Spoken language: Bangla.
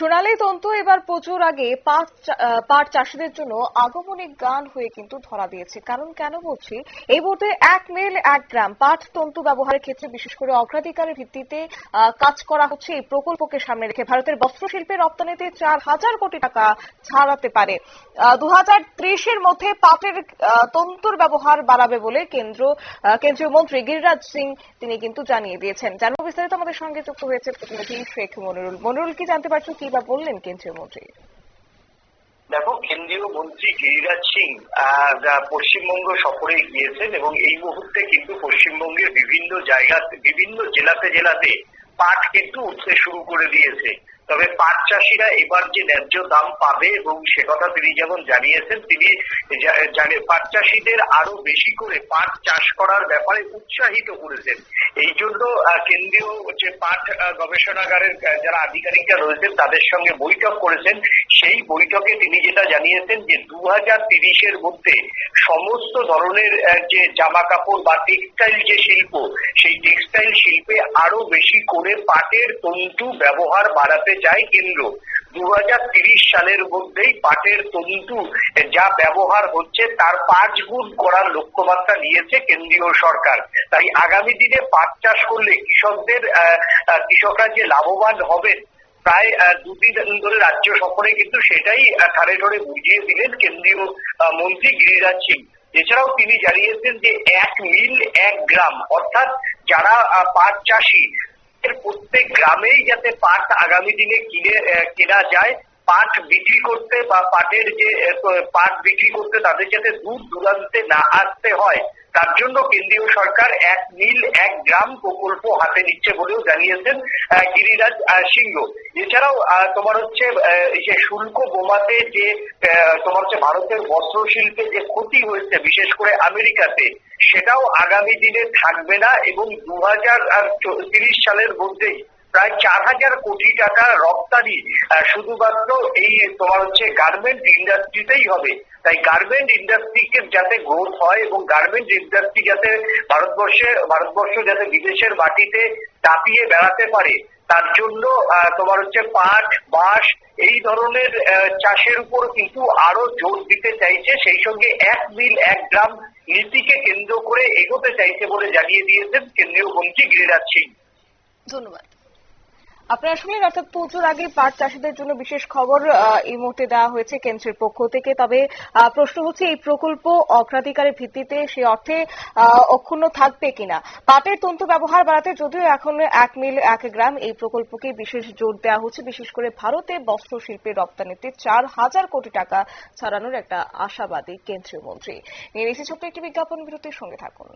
সোনালী তন্তু এবার পুজোর আগে পাট চাষিদের জন্য আগমনী গান হয়ে কিন্তু ধরা দিয়েছে। কারণ কেন বলছি? এই মুহূর্তে এক মিল এক গ্রাম পাট তন্তু ব্যবহারের ক্ষেত্রে বিশেষ করে অগ্রাধিকারের ভিত্তিতে কাজ করা হচ্ছে এই প্রকল্পকে সামনে রেখে ভারতের বস্ত্রশিল্পের রপ্তানিতে চার হাজার কোটি টাকা ছাড়াতে পারে। দু হাজার ত্রিশের মধ্যে পাটের তন্তুর ব্যবহার বাড়াবে বলে কেন্দ্র কেন্দ্রীয় মন্ত্রী গিরিরাজ সিং তিনি কিন্তু জানিয়ে দিয়েছেন। জানব বিস্তারিত আমাদের সঙ্গে যুক্ত হয়েছে প্রতিনিধি শেখ মনিরুল। মনিরুল, কি জানতে পারছ? কি বা বললেন কেন্দ্রীয় মন্ত্রী? দেখো, কেন্দ্রীয় মন্ত্রী গিরিরাজ সিং পশ্চিমবঙ্গ সফরে গিয়েছেন এবং এই মুহূর্তে কিন্তু পশ্চিমবঙ্গের বিভিন্ন জায়গা, বিভিন্ন জেলাতে জেলাতে পাট কিন্তু উঠতে শুরু করে দিয়েছে। তবে পাট চাষিরা এবার যে ন্যায্য দাম পাবে এবং সে কথা তিনি যেমন জানিয়েছেন, তিনি পাট চাষিদের আরও বেশি করে পাট চাষ করার ব্যাপারে উৎসাহিত করেছেন। এই জন্য কেন্দ্রীয় যে পাট গবেষণাগারের যারা আধিকারিকরা রয়েছেন, তাদের সঙ্গে বৈঠক করেছেন। সেই বৈঠকে তিনি যেটা জানিয়েছেন যে দু হাজার তিরিশের মধ্যে সমস্ত ধরনের যে জামা কাপড় বা টেক্সটাইল যে শিল্প, সেই টেক্সটাইল শিল্পে আরও বেশি করে পাটের তন্তু ব্যবহার বাড়াতে চায় কেন্দ্র দু সালের মধ্যেই পাটের তন্তু যা ব্যবহার হচ্ছে তার পাঁচ গুণ করার লক্ষ্যমাত্রা নিয়েছে কেন্দ্রীয় সরকার। তাই আগামী দিনে পাট চাষ করলে কৃষকদের কৃষকরা যে লাভবান হবেন, প্রায় দুদিন ধরে রাজ্য সফরে কিন্তু সেটাই ধারে ধরে বুঝিয়ে দিলেন কেন্দ্রীয় মন্ত্রী গিরিরাজ সিং। এছাড়াও তিনি জানিয়েছেন যে এক মিল এক গ্রাম, অর্থাৎ যারা পাট চাষী প্রত্যেক গ্রামেই যাতে পাট আগামী দিনে কিনে কেনা যায় পাট বিক্রি করতে বা পাটের যে পাট বিক্রি করতে তাদের যাতে দূর দূরান্তে না আসতে হয়, তার জন্য কেন্দ্রীয় সরকার এক মিল এক গ্রাম প্রকল্প হাতে নিচ্ছে বলেও জানিয়েছেন গিরিরাজ সিংহ। এছাড়াও তোমার হচ্ছে যে শুল্ক বোমাতে যে তোমার হচ্ছে ভারতের বস্ত্র শিল্পে যে ক্ষতি হয়েছে, বিশেষ করে আমেরিকাতে, সেটাও আগামী দিনে থাকবে না এবং দু সালের মধ্যেই প্রায় চার হাজার কোটি টাকা রপ্তানি শুধুমাত্র এই তোমার হচ্ছে গার্মেন্ট ইন্ডাস্ট্রিতেই হবে। তাই গার্মেন্ট ইন্ডাস্ট্রিকে যাতে গ্রোথ হয় এবং গার্মেন্ট ইন্ডাস্ট্রি যাতে ভারতবর্ষে, ভারতবর্ষ যাতে বিদেশের মাটিতে দাপিয়ে বেড়াতে পারে, তার জন্য তোমার হচ্ছে পাট, বাঁশ এই ধরনের চাষের উপর কিন্তু আরও জোর দিতে চাইছে। সেই সঙ্গে এক মিল, এক গ্রাম নীতিকে কেন্দ্র করে এগোতে চাইছে বলে জানিয়ে দিয়েছেন কেন্দ্রীয় মন্ত্রী গিরিরাজ সিং। ধন্যবাদ। আপনারা শুনলেন অর্থাৎ পুজোর আগে পাট চাষিদের জন্য বিশেষ খবর এই মুহূর্তে দেওয়া হয়েছে কেন্দ্রের পক্ষ থেকে। তবে প্রশ্ন হচ্ছে, এই প্রকল্প অগ্রাধিকারের ভিত্তিতে সে অর্থে অক্ষুণ্ণ থাকবে কিনা? পাটের তন্তু ব্যবহার বাড়াতে যদিও এখন এক মিল, এক গ্রাম এই প্রকল্পকে বিশেষ জোর দেওয়া হচ্ছে। বিশেষ করে ভারতে বস্ত্র শিল্পের রপ্তানিতে চার হাজার কোটি টাকা ছাড়ানোর একটা আশাবাদী কেন্দ্রীয় মন্ত্রী। নিয়ে ছোট্ট একটি বিজ্ঞাপন, বিরতির সঙ্গে থাকুন।